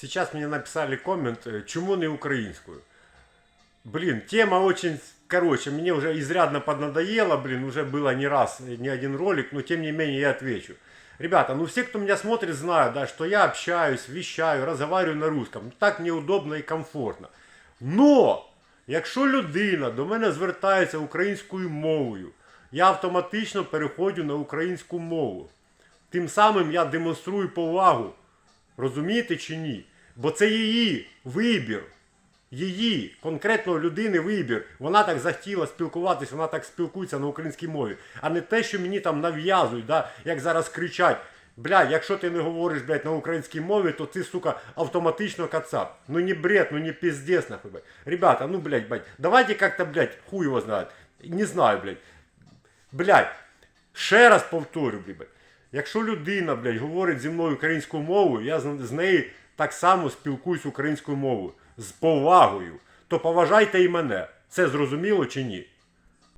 Сейчас мне написали коммент, э, чему не украинскую. Блин, тема очень, короче, мне уже изрядно поднадоело, блин, уже было не раз, э, не один ролик, но тем не менее я отвечу. Ребята, ну все, кто меня смотрит, знают, да, что я общаюсь, вещаю, разговариваю на русском. Так неудобно і комфортно. Но, якщо людина до мене звертається українською мовою, я автоматично переходжу на українську мову. Тим самим я демонструю повагу. Розумієте чи ні? Бо це її вибір. Її конкретної людини вибір. Вона так захотіла спілкуватися, вона так спілкується на українській мові, а не те, що мені там нав'язують, да? як зараз кричать. Блядь, якщо ти не говориш блядь, на українській мові, то ти, сука, автоматично кацап. Ну не бред, ну не пиздец, нахуй, блядь. Ребята, ну, блядь, блядь, давайте как-то, блядь, хуй его знает. Не знаю, блядь. Блядь, ще раз повторю, блядь. Якщо людина, блядь, говорить зі мною українською мовою, я з, нею так само спілкуюсь українською мовою. З повагою. То поважайте і мене. Це зрозуміло чи ні?